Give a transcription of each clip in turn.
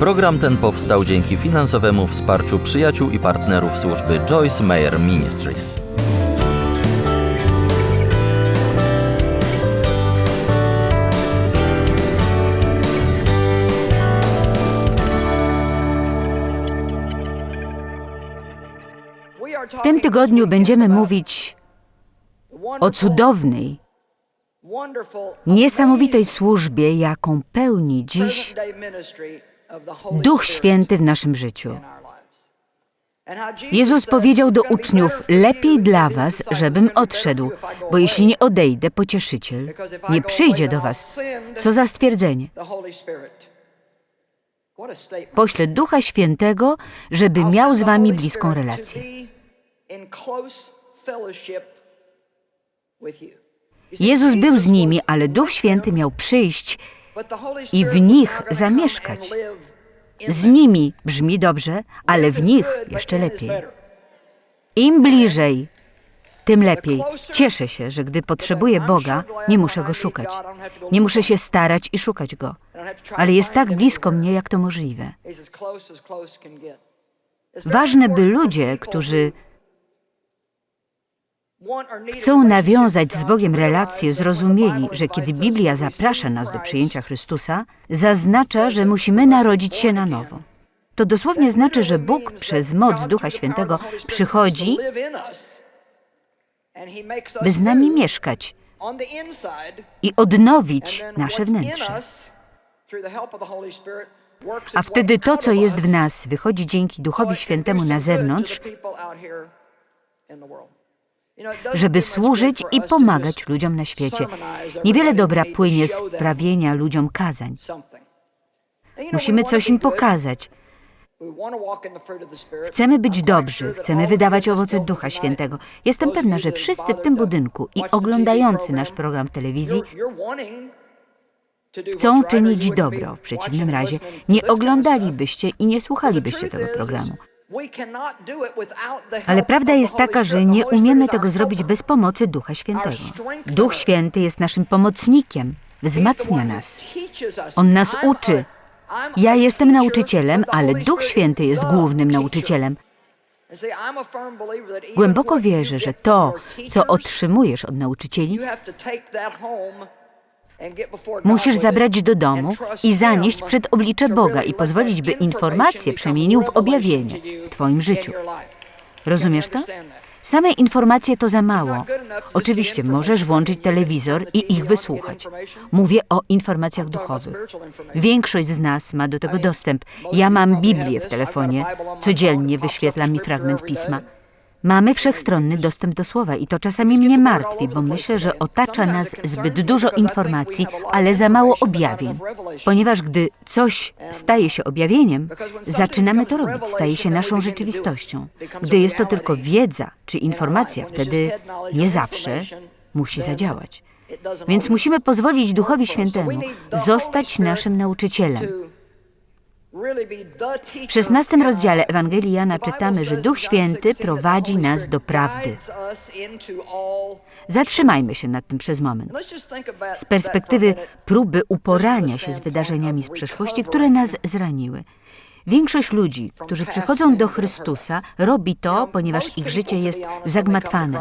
Program ten powstał dzięki finansowemu wsparciu przyjaciół i partnerów służby Joyce Meyer Ministries. W tym tygodniu będziemy mówić o cudownej, niesamowitej służbie, jaką pełni dziś Duch Święty w naszym życiu. Jezus powiedział do uczniów: Lepiej dla was, żebym odszedł, bo jeśli nie odejdę, pocieszyciel nie przyjdzie do was. Co za stwierdzenie. Poślę Ducha Świętego, żeby miał z wami bliską relację. Jezus był z nimi, ale Duch Święty miał przyjść i w nich zamieszkać. Z nimi brzmi dobrze, ale w nich jeszcze lepiej. Im bliżej, tym lepiej. Cieszę się, że gdy potrzebuję Boga, nie muszę Go szukać. Nie muszę się starać i szukać Go. Ale jest tak blisko mnie, jak to możliwe. Ważne, by ludzie, którzy chcą nawiązać z Bogiem relacje, zrozumieli, że kiedy Biblia zaprasza nas do przyjęcia Chrystusa, zaznacza, że musimy narodzić się na nowo. To dosłownie znaczy, że Bóg przez moc Ducha Świętego przychodzi, by z nami mieszkać i odnowić nasze wnętrze. A wtedy to, co jest w nas, wychodzi dzięki Duchowi Świętemu na zewnątrz, żeby służyć i pomagać ludziom na świecie. Niewiele dobra płynie z prawienia ludziom kazań. Musimy coś im pokazać. Chcemy być dobrzy, chcemy wydawać owoce Ducha Świętego. Jestem pewna, że wszyscy w tym budynku i oglądający nasz program w telewizji chcą czynić dobro. W przeciwnym razie nie oglądalibyście i nie słuchalibyście tego programu. Ale prawda jest taka, że nie umiemy tego zrobić bez pomocy Ducha Świętego. Duch Święty jest naszym pomocnikiem, wzmacnia nas. On nas uczy. Ja jestem nauczycielem, ale Duch Święty jest głównym nauczycielem. Głęboko wierzę, że to, co otrzymujesz od nauczycieli, musisz zabrać do domu i zanieść przed oblicze Boga i pozwolić, by informacje przemienił w objawienie w Twoim życiu. Rozumiesz to? Same informacje to za mało. Oczywiście możesz włączyć telewizor i ich wysłuchać. Mówię o informacjach duchowych. Większość z nas ma do tego dostęp. Ja mam Biblię w telefonie. Codziennie wyświetla mi fragment pisma. Mamy wszechstronny dostęp do słowa i to czasami mnie martwi, bo myślę, że otacza nas zbyt dużo informacji, ale za mało objawień. Ponieważ gdy coś staje się objawieniem, zaczynamy to robić, staje się naszą rzeczywistością. Gdy jest to tylko wiedza czy informacja, wtedy nie zawsze musi zadziałać. Więc musimy pozwolić Duchowi Świętemu zostać naszym nauczycielem. W szesnastym rozdziale Ewangelii Jana czytamy, że Duch Święty prowadzi nas do prawdy. Zatrzymajmy się nad tym przez moment. Z perspektywy próby uporania się z wydarzeniami z przeszłości, które nas zraniły. Większość ludzi, którzy przychodzą do Chrystusa, robi to, ponieważ ich życie jest zagmatwane.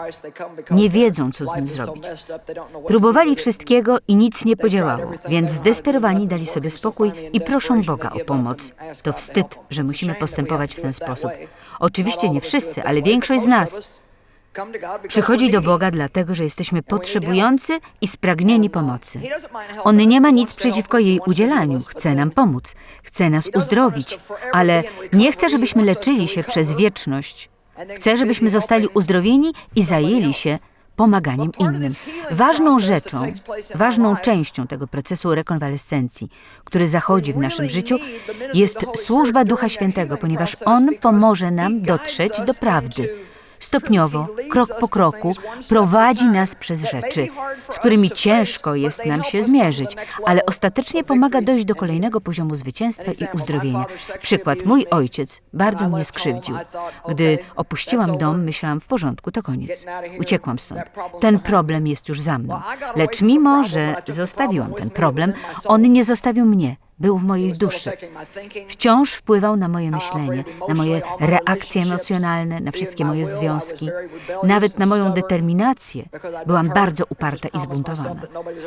Nie wiedzą, co z nim zrobić. Próbowali wszystkiego i nic nie podziałało, więc zdesperowani dali sobie spokój i proszą Boga o pomoc. To wstyd, że musimy postępować w ten sposób. Oczywiście nie wszyscy, ale większość z nas Przychodzi do Boga dlatego, że jesteśmy potrzebujący i spragnieni pomocy. On nie ma nic przeciwko jej udzielaniu, chce nam pomóc, chce nas uzdrowić, ale nie chce, żebyśmy leczyli się przez wieczność. Chce, żebyśmy zostali uzdrowieni i zajęli się pomaganiem innym. Ważną rzeczą, ważną częścią tego procesu rekonwalescencji, który zachodzi w naszym życiu, jest służba Ducha Świętego, ponieważ On pomoże nam dotrzeć do prawdy stopniowo, krok po kroku, prowadzi nas przez rzeczy, z którymi ciężko jest nam się zmierzyć, ale ostatecznie pomaga dojść do kolejnego poziomu zwycięstwa i uzdrowienia. Przykład, mój ojciec bardzo mnie skrzywdził. Gdy opuściłam dom, myślałam, w porządku, to koniec. Uciekłam stąd. Ten problem jest już za mną. Lecz mimo, że zostawiłam ten problem, on nie zostawił mnie. Był w mojej duszy. Wciąż wpływał na moje myślenie, na moje reakcje emocjonalne, na wszystkie moje związki, nawet na moją determinację. Byłam bardzo uparta i zbuntowana.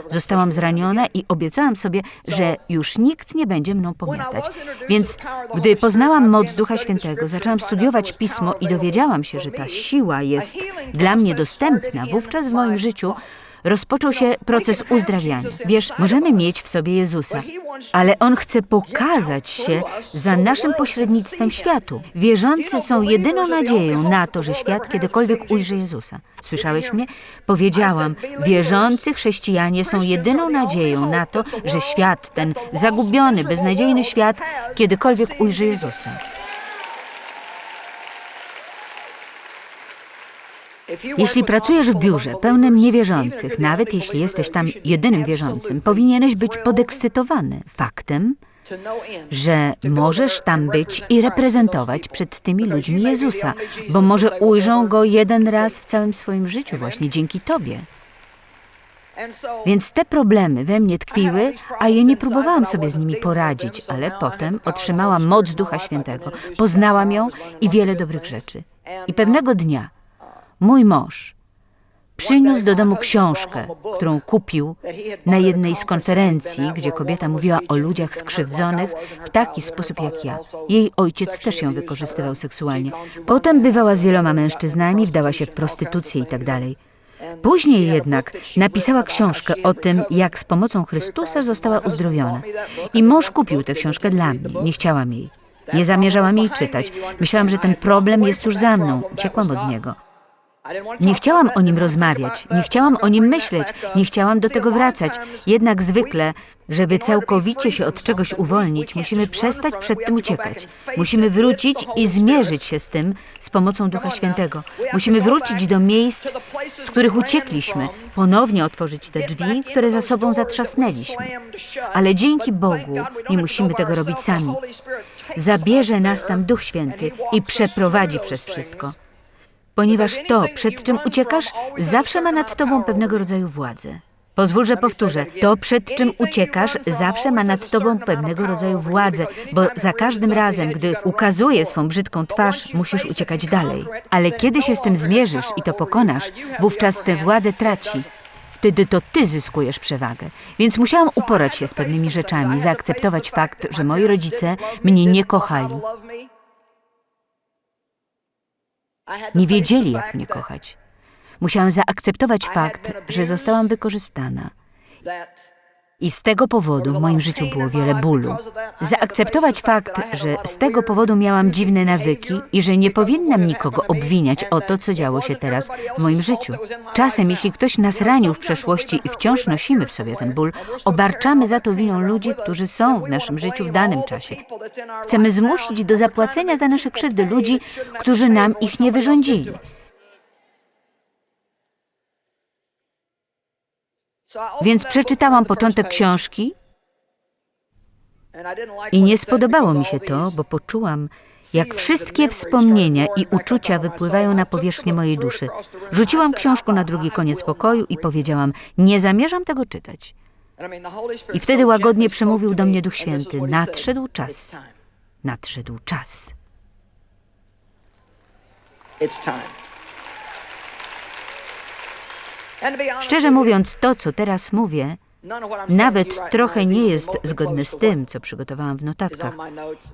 Zostałam zraniona i obiecałam sobie, że już nikt nie będzie mną pomiatać. Więc gdy poznałam moc Ducha Świętego, zaczęłam studiować Pismo i dowiedziałam się, że ta siła jest dla mnie dostępna. Wówczas w moim życiu rozpoczął się proces uzdrawiania. Wiesz, możemy mieć w sobie Jezusa, ale On chce pokazać się za naszym pośrednictwem światu. Wierzący są jedyną nadzieją na to, że świat kiedykolwiek ujrzy Jezusa. Słyszałeś mnie? Powiedziałam, wierzący chrześcijanie są jedyną nadzieją na to, że świat, ten zagubiony, beznadziejny świat, kiedykolwiek ujrzy Jezusa. Jeśli pracujesz w biurze pełnym niewierzących, nawet jeśli jesteś tam jedynym wierzącym, powinieneś być podekscytowany faktem, że możesz tam być i reprezentować przed tymi ludźmi Jezusa, bo może ujrzą Go jeden raz w całym swoim życiu właśnie dzięki Tobie. Więc te problemy we mnie tkwiły, a ja nie próbowałam sobie z nimi poradzić, ale potem otrzymałam moc Ducha Świętego, poznałam ją i wiele dobrych rzeczy. I pewnego dnia mój mąż przyniósł do domu książkę, którą kupił na jednej z konferencji, gdzie kobieta mówiła o ludziach skrzywdzonych w taki sposób jak ja. Jej ojciec też ją wykorzystywał seksualnie. Potem bywała z wieloma mężczyznami, wdała się w prostytucję i tak. Później jednak napisała książkę o tym, jak z pomocą Chrystusa została uzdrowiona. I mąż kupił tę książkę dla mnie. Nie chciałam jej. Nie zamierzałam jej czytać. Myślałam, że ten problem jest już za mną. Uciekłam od niego. Nie chciałam o nim rozmawiać, nie chciałam o nim myśleć, nie chciałam do tego wracać. Jednak zwykle, żeby całkowicie się od czegoś uwolnić, musimy przestać przed tym uciekać. Musimy wrócić i zmierzyć się z tym z pomocą Ducha Świętego. Musimy wrócić do miejsc, z których uciekliśmy, ponownie otworzyć te drzwi, które za sobą zatrzasnęliśmy. Ale dzięki Bogu nie musimy tego robić sami. Zabierze nas tam Duch Święty i przeprowadzi przez wszystko ponieważ to, przed czym uciekasz, zawsze ma nad tobą pewnego rodzaju władzę. Pozwól, że powtórzę. To, przed czym uciekasz, zawsze ma nad tobą pewnego rodzaju władzę, bo za każdym razem, gdy ukazuje swą brzydką twarz, musisz uciekać dalej. Ale kiedy się z tym zmierzysz i to pokonasz, wówczas tę władzę traci. Wtedy to ty zyskujesz przewagę. Więc musiałam uporać się z pewnymi rzeczami, zaakceptować fakt, że moi rodzice mnie nie kochali. Nie wiedzieli, jak mnie kochać. Musiałam zaakceptować fakt, że zostałam wykorzystana. I z tego powodu w moim życiu było wiele bólu. Zaakceptować fakt, że z tego powodu miałam dziwne nawyki i że nie powinnam nikogo obwiniać o to, co działo się teraz w moim życiu. Czasem, jeśli ktoś nas ranił w przeszłości i wciąż nosimy w sobie ten ból, obarczamy za to winą ludzi, którzy są w naszym życiu w danym czasie. Chcemy zmusić do zapłacenia za nasze krzywdy ludzi, którzy nam ich nie wyrządzili. Więc przeczytałam początek książki i nie spodobało mi się to, bo poczułam, jak wszystkie wspomnienia i uczucia wypływają na powierzchnię mojej duszy. Rzuciłam książkę na drugi koniec pokoju i powiedziałam: Nie zamierzam tego czytać. I wtedy łagodnie przemówił do mnie Duch Święty: Nadszedł czas. Nadszedł czas. Szczerze mówiąc, to, co teraz mówię, nawet trochę nie jest zgodne z tym, co przygotowałam w notatkach.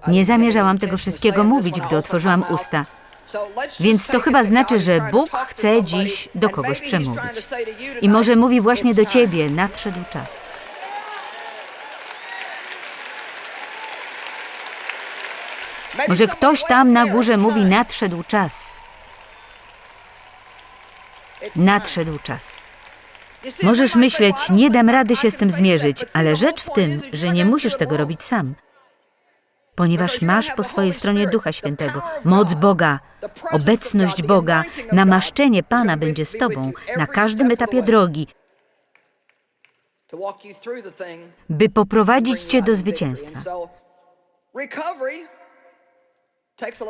Nie zamierzałam tego wszystkiego mówić, gdy otworzyłam usta. Więc to chyba znaczy, że Bóg chce dziś do kogoś przemówić. I może mówi właśnie do ciebie, nadszedł czas. Może ktoś tam na górze mówi, nadszedł czas. Nadszedł czas. Możesz myśleć, nie dam rady się z tym zmierzyć, ale rzecz w tym, że nie musisz tego robić sam. Ponieważ masz po swojej stronie Ducha Świętego, moc Boga, obecność Boga, namaszczenie Pana będzie z Tobą na każdym etapie drogi, by poprowadzić Cię do zwycięstwa.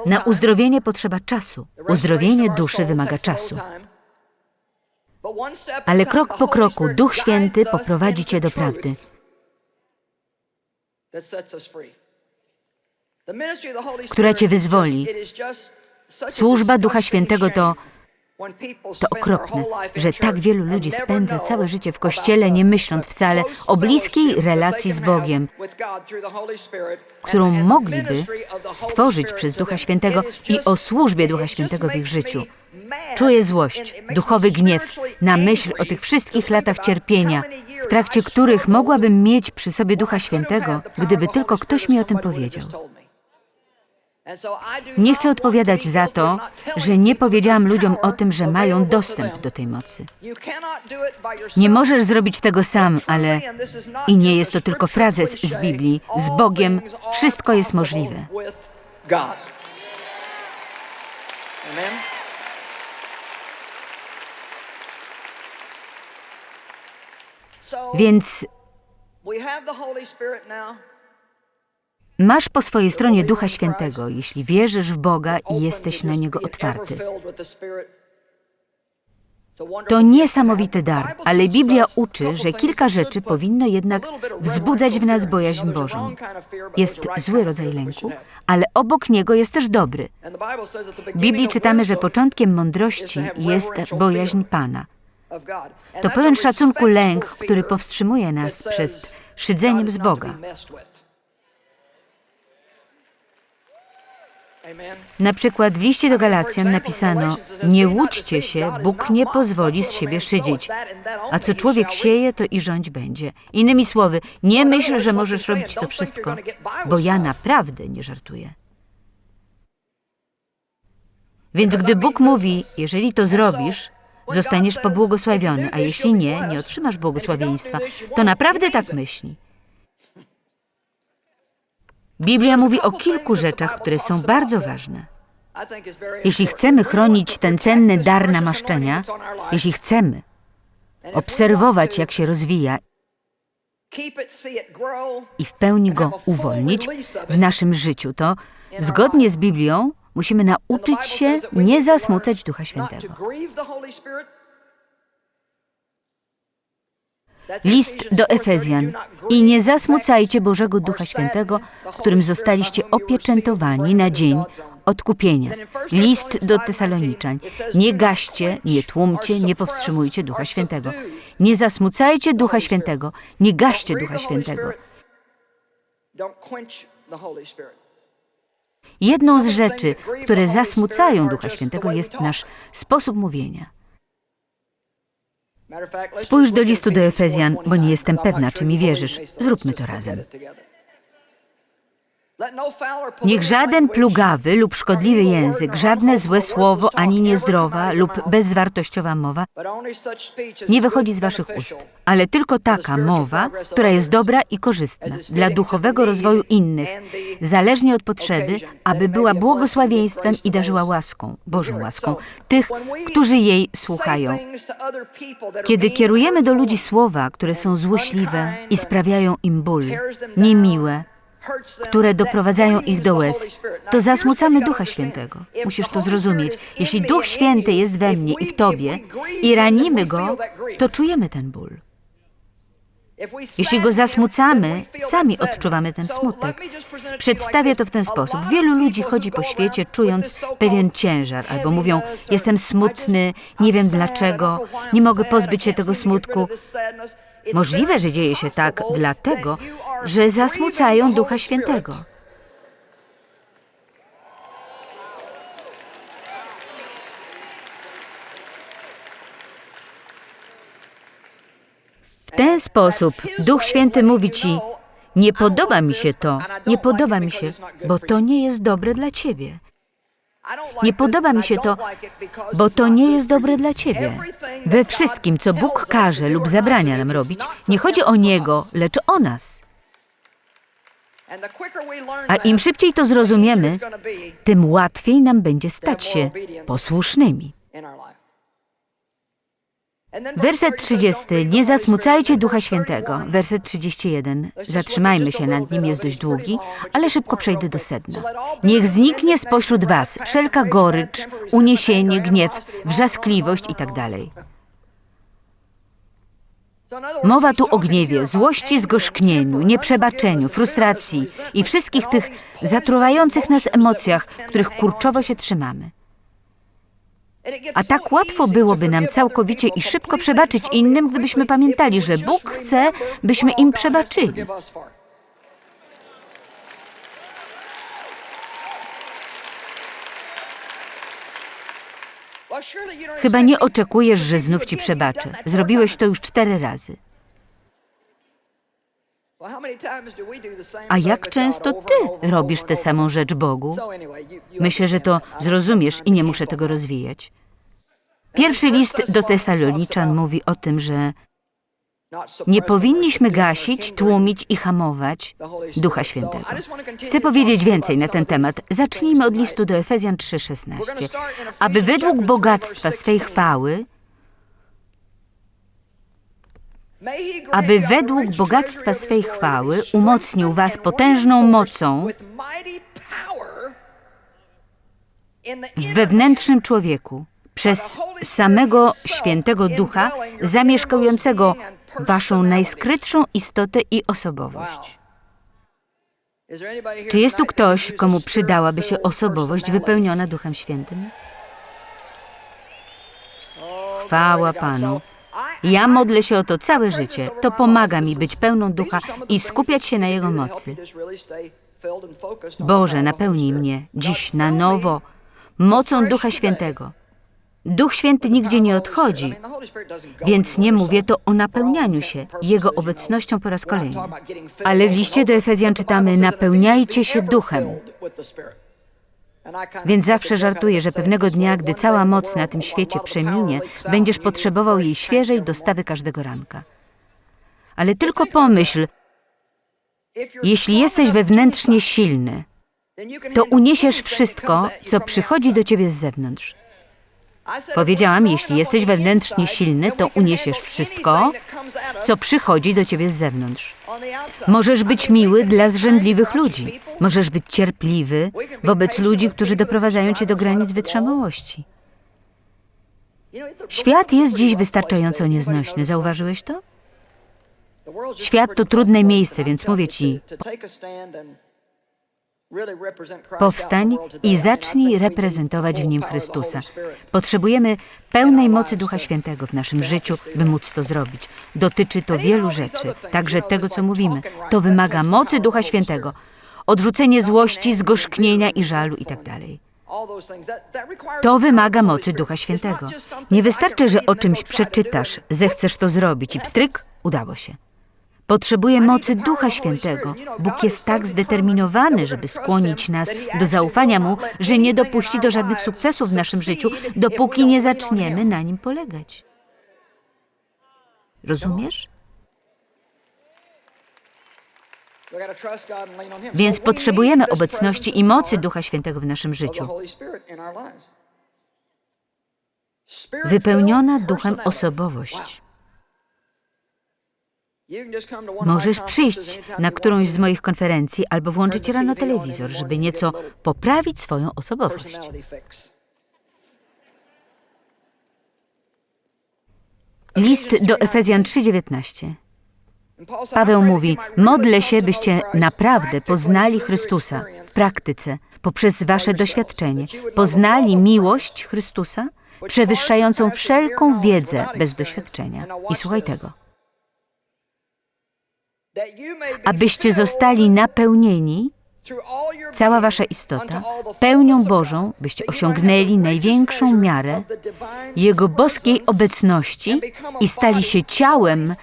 Na uzdrowienie potrzeba czasu. Uzdrowienie duszy wymaga czasu. Ale krok po kroku Duch Święty poprowadzi cię do prawdy. która cię wyzwoli. Służba Ducha Świętego to, to okropne, że tak wielu ludzi spędza całe życie w kościele, nie myśląc wcale o bliskiej relacji z Bogiem, którą mogliby stworzyć przez Ducha Świętego i o służbie Ducha Świętego w ich życiu. Czuję złość, duchowy gniew na myśl o tych wszystkich latach cierpienia, w trakcie których mogłabym mieć przy sobie Ducha Świętego, gdyby tylko ktoś mi o tym powiedział. Nie chcę odpowiadać za to, że nie powiedziałam ludziom o tym, że mają dostęp do tej mocy. Nie możesz zrobić tego sam, ale i nie jest to tylko frazes z Biblii. Z Bogiem wszystko jest możliwe. Więc masz po swojej stronie Ducha Świętego, jeśli wierzysz w Boga i jesteś na Niego otwarty. To niesamowity dar, ale Biblia uczy, że kilka rzeczy powinno jednak wzbudzać w nas bojaźń Bożą. Jest zły rodzaj lęku, ale obok niego jest też dobry. W Biblii czytamy, że początkiem mądrości jest bojaźń Pana. To pełen szacunku lęk, który powstrzymuje nas przed szydzeniem z Boga. Na przykład w liście do Galacjan napisano: Nie łudźcie się, Bóg nie pozwoli z siebie szydzić. A co człowiek sieje, to i rządź będzie. Innymi słowy, nie myśl, że możesz robić to wszystko, bo ja naprawdę nie żartuję. Więc gdy Bóg mówi: Jeżeli to zrobisz, zostaniesz pobłogosławiony, a jeśli nie, nie otrzymasz błogosławieństwa, to naprawdę tak myśli. Biblia mówi o kilku rzeczach, które są bardzo ważne. Jeśli chcemy chronić ten cenny dar namaszczenia, jeśli chcemy obserwować, jak się rozwija i w pełni go uwolnić w naszym życiu, to zgodnie z Biblią musimy nauczyć się nie zasmucać Ducha Świętego. List do Efezjan. I nie zasmucajcie Bożego Ducha Świętego, którym zostaliście opieczętowani na dzień odkupienia. List do Tesaloniczan. Nie gaście, nie tłumcie, nie powstrzymujcie Ducha Świętego. Nie zasmucajcie Ducha Świętego, nie gaście Ducha Świętego. Jedną z rzeczy, które zasmucają Ducha Świętego, jest nasz sposób mówienia. Spójrz do listu do Efezjan, bo nie jestem pewna, czy mi wierzysz. Zróbmy to razem. Niech żaden plugawy lub szkodliwy język, żadne złe słowo ani niezdrowa lub bezwartościowa mowa nie wychodzi z waszych ust, ale tylko taka mowa, która jest dobra i korzystna dla duchowego rozwoju innych, zależnie od potrzeby, aby była błogosławieństwem i darzyła łaską, Bożą łaską, tych, którzy jej słuchają. Kiedy kierujemy do ludzi słowa, które są złośliwe i sprawiają im ból, niemiłe, które doprowadzają ich do łez, to zasmucamy Ducha Świętego. Musisz to zrozumieć. Jeśli Duch Święty jest we mnie i w Tobie i ranimy Go, to czujemy ten ból. Jeśli go zasmucamy, sami odczuwamy ten smutek. Przedstawię to w ten sposób. Wielu ludzi chodzi po świecie czując pewien ciężar, albo mówią: Jestem smutny, nie wiem dlaczego, nie mogę pozbyć się tego smutku. Możliwe, że dzieje się tak dlatego, że zasmucają Ducha Świętego. W ten sposób Duch Święty mówi ci: Nie podoba mi się to, nie podoba mi się, bo to nie jest dobre dla ciebie. Nie podoba mi się to, bo to nie jest dobre dla ciebie. We wszystkim, co Bóg każe lub zabrania nam robić, nie chodzi o Niego, lecz o nas. A im szybciej to zrozumiemy, tym łatwiej nam będzie stać się posłusznymi. Werset 30. Nie zasmucajcie Ducha Świętego. Werset 31. Zatrzymajmy się nad nim, jest dość długi, ale szybko przejdę do sedna. Niech zniknie spośród was wszelka gorycz, uniesienie, gniew, wrzaskliwość i tak. Mowa tu o gniewie, złości, zgorzknieniu, nieprzebaczeniu, frustracji i wszystkich tych zatruwających nas emocjach, których kurczowo się trzymamy. A tak łatwo byłoby nam całkowicie i szybko przebaczyć innym, gdybyśmy pamiętali, że Bóg chce, byśmy im przebaczyli. Chyba nie oczekujesz, że znów ci przebaczę. Zrobiłeś to już cztery razy. A jak często ty robisz tę samą rzecz Bogu? Myślę, że to zrozumiesz i nie muszę tego rozwijać. Pierwszy list do Tesaloniczan mówi o tym, że nie powinniśmy gasić, tłumić i hamować Ducha Świętego. Chcę powiedzieć więcej na ten temat. Zacznijmy od listu do Efezjan 3,16. Aby według bogactwa swej chwały, aby według bogactwa swej chwały umocnił was potężną mocą w wewnętrznym człowieku przez samego świętego Ducha zamieszkującego waszą najskrytszą istotę i osobowość. Czy jest tu ktoś, komu przydałaby się osobowość wypełniona Duchem Świętym? Chwała Panu. Ja modlę się o to całe życie. To pomaga mi być pełną ducha i skupiać się na Jego mocy. Boże, napełnij mnie dziś na nowo mocą Ducha Świętego. Duch Święty nigdzie nie odchodzi, więc nie mówię to o napełnianiu się Jego obecnością po raz kolejny. Ale w liście do Efezjan czytamy: napełniajcie się duchem. Więc zawsze żartuję, że pewnego dnia, gdy cała moc na tym świecie przeminie, będziesz potrzebował jej świeżej dostawy każdego ranka. Ale tylko pomyśl, jeśli jesteś wewnętrznie silny, to uniesiesz wszystko, co przychodzi do ciebie z zewnątrz. Powiedziałam, jeśli jesteś wewnętrznie silny, to uniesiesz wszystko, co przychodzi do ciebie z zewnątrz. Możesz być miły dla zrzędliwych ludzi. Możesz być cierpliwy wobec ludzi, którzy doprowadzają cię do granic wytrzymałości. Świat jest dziś wystarczająco nieznośny. Zauważyłeś to? Świat to trudne miejsce, więc mówię ci, Powstań i zacznij reprezentować w nim Chrystusa. Potrzebujemy pełnej mocy Ducha Świętego w naszym życiu, by móc to zrobić. Dotyczy to wielu rzeczy, także tego, co mówimy. To wymaga mocy Ducha Świętego. Odrzucenie złości, zgorzknienia i żalu itd. To wymaga mocy Ducha Świętego. Nie wystarczy, że o czymś przeczytasz, zechcesz to zrobić i pstryk, udało się. Potrzebuje mocy Ducha Świętego. Bóg jest tak zdeterminowany, żeby skłonić nas do zaufania Mu, że nie dopuści do żadnych sukcesów w naszym życiu, dopóki nie zaczniemy na Nim polegać. Rozumiesz? Więc potrzebujemy obecności i mocy Ducha Świętego w naszym życiu. Wypełniona Duchem osobowość. Możesz przyjść na którąś z moich konferencji albo włączyć rano telewizor, żeby nieco poprawić swoją osobowość. List do Efezjan 3:19. Paweł mówi: Modlę się, byście naprawdę poznali Chrystusa w praktyce, poprzez wasze doświadczenie, poznali miłość Chrystusa, przewyższającą wszelką wiedzę bez doświadczenia. I słuchaj tego. Abyście zostali napełnieni, cała wasza istota, pełnią Bożą, byście osiągnęli największą miarę Jego boskiej obecności i stali się ciałem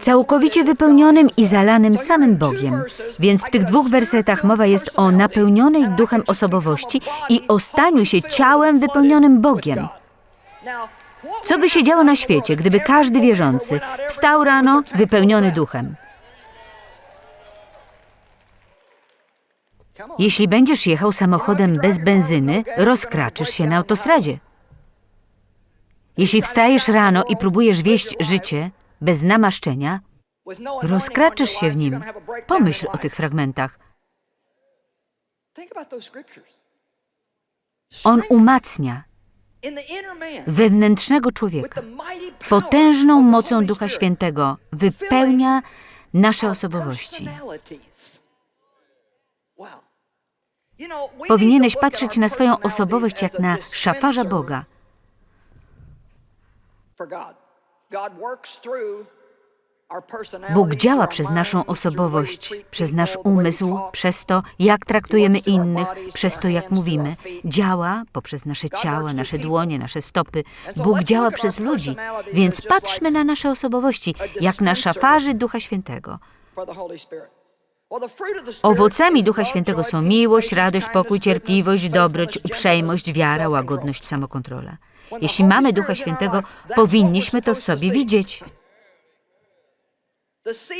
całkowicie wypełnionym i zalanym samym Bogiem. Więc w tych dwóch wersetach mowa jest o napełnionej duchem osobowości i o staniu się ciałem wypełnionym Bogiem. Co by się działo na świecie, gdyby każdy wierzący wstał rano wypełniony duchem? Jeśli będziesz jechał samochodem bez benzyny, rozkraczysz się na autostradzie. Jeśli wstajesz rano i próbujesz wieść życie bez namaszczenia, rozkraczysz się w nim. Pomyśl o tych fragmentach. On umacnia wewnętrznego człowieka, potężną mocą Ducha Świętego wypełnia nasze osobowości. Powinieneś patrzeć na swoją osobowość jak na szafarza Boga. Bóg działa przez naszą osobowość, przez nasz umysł, przez to, jak traktujemy innych, przez to, jak mówimy. Działa poprzez nasze ciała, nasze dłonie, nasze stopy. Bóg działa przez ludzi, więc patrzmy na nasze osobowości, jak na szafarzy Ducha Świętego. Owocami Ducha Świętego są miłość, radość, pokój, cierpliwość, dobroć, uprzejmość, wiara, łagodność, samokontrola. Jeśli mamy Ducha Świętego, powinniśmy to sobie widzieć.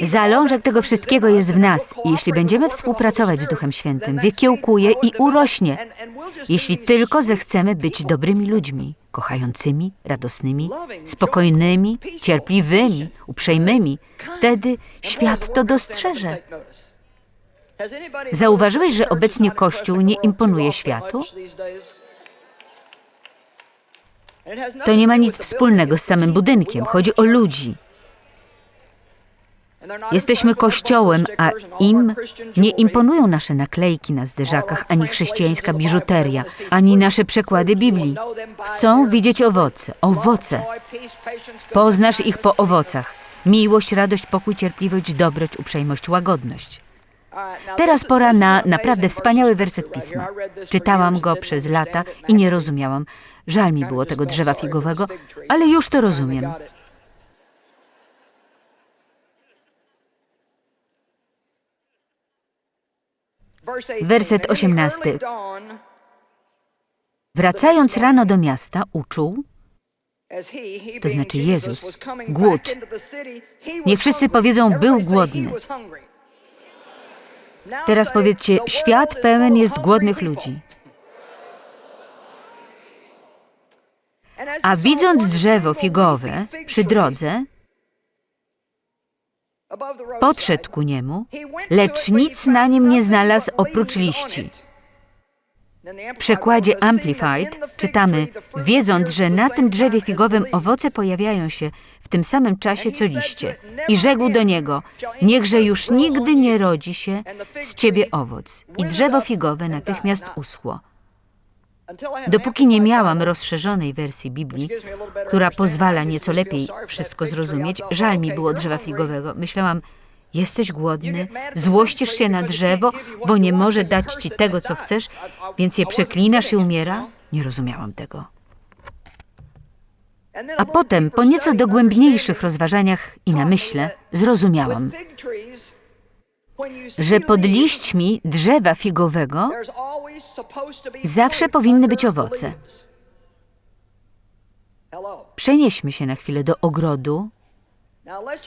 Zalążek tego wszystkiego jest w nas i jeśli będziemy współpracować z Duchem Świętym, wykiełkuje i urośnie, jeśli tylko zechcemy być dobrymi ludźmi, kochającymi, radosnymi, spokojnymi, cierpliwymi, uprzejmymi, wtedy świat to dostrzeże. Zauważyłeś, że obecnie Kościół nie imponuje światu? To nie ma nic wspólnego z samym budynkiem, chodzi o ludzi. Jesteśmy kościołem, a im nie imponują nasze naklejki na zderzakach, ani chrześcijańska biżuteria, ani nasze przekłady Biblii. Chcą widzieć owoce, owoce. Poznasz ich po owocach. Miłość, radość, pokój, cierpliwość, dobroć, uprzejmość, łagodność. Teraz pora na naprawdę wspaniały werset pisma. Czytałam go przez lata i nie rozumiałam. Żal mi było tego drzewa figowego, ale już to rozumiem. Werset 18. Wracając rano do miasta, uczuł, to znaczy Jezus, głód. niech wszyscy powiedzą, był głodny. Teraz powiedzcie, świat pełen jest głodnych ludzi. A widząc drzewo figowe przy drodze, podszedł ku niemu, lecz nic na nim nie znalazł oprócz liści. W przekładzie Amplified czytamy, wiedząc, że na tym drzewie figowym owoce pojawiają się w tym samym czasie co liście. I rzekł do niego, niechże już nigdy nie rodzi się z ciebie owoc. I drzewo figowe natychmiast uschło. Dopóki nie miałam rozszerzonej wersji Biblii, która pozwala nieco lepiej wszystko zrozumieć, żal mi było drzewa figowego. Myślałam, jesteś głodny, złościsz się na drzewo, bo nie może dać ci tego, co chcesz, więc je przeklinasz i umiera? Nie rozumiałam tego. A potem, po nieco dogłębniejszych rozważaniach i namyśle, zrozumiałam, że pod liśćmi drzewa figowego zawsze powinny być owoce. Przenieśmy się na chwilę do ogrodu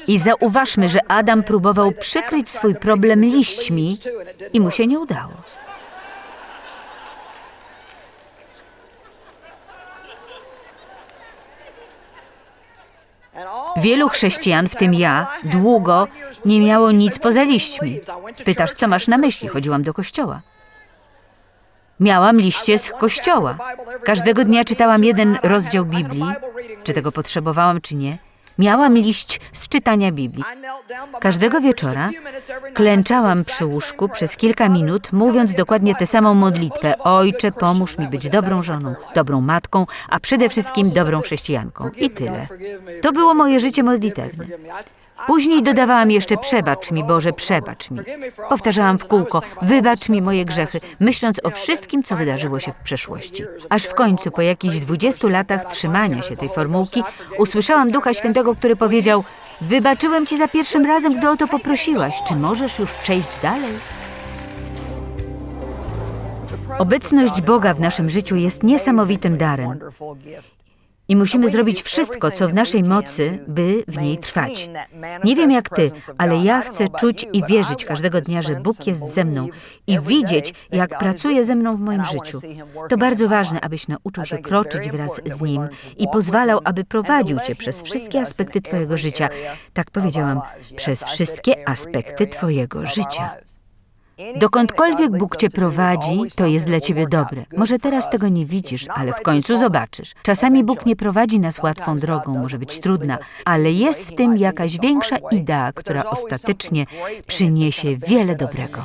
i zauważmy, że Adam próbował przykryć swój problem liśćmi i mu się nie udało. Wielu chrześcijan, w tym ja, długo nie miało nic poza liśćmi. Spytasz, co masz na myśli? Chodziłam do kościoła. Miałam liście z kościoła. Każdego dnia czytałam jeden rozdział Biblii. Czy tego potrzebowałam, czy nie? Miałam liść z czytania Biblii. Każdego wieczora klęczałam przy łóżku przez kilka minut, mówiąc dokładnie tę samą modlitwę. Ojcze, pomóż mi być dobrą żoną, dobrą matką, a przede wszystkim dobrą chrześcijanką. I tyle. To było moje życie modlitewne. Później dodawałam jeszcze przebacz mi, Boże, przebacz mi. Powtarzałam w kółko, wybacz mi moje grzechy, myśląc o wszystkim, co wydarzyło się w przeszłości. Aż w końcu, po jakichś dwudziestu latach trzymania się tej formułki, usłyszałam Ducha Świętego, który powiedział, wybaczyłem ci za pierwszym razem, gdy o to poprosiłaś. Czy możesz już przejść dalej? Obecność Boga w naszym życiu jest niesamowitym darem. I musimy zrobić wszystko, co w naszej mocy, by w niej trwać. Nie wiem jak ty, ale ja chcę czuć i wierzyć każdego dnia, że Bóg jest ze mną i widzieć, jak pracuje ze mną w moim życiu. To bardzo ważne, abyś nauczył się kroczyć wraz z Nim i pozwalał, aby prowadził cię przez wszystkie aspekty Twojego życia. Tak powiedziałam, przez wszystkie aspekty Twojego życia. Dokądkolwiek Bóg cię prowadzi, to jest dla ciebie dobre. Może teraz tego nie widzisz, ale w końcu zobaczysz. Czasami Bóg nie prowadzi nas łatwą drogą, może być trudna, ale jest w tym jakaś większa idea, która ostatecznie przyniesie wiele dobrego.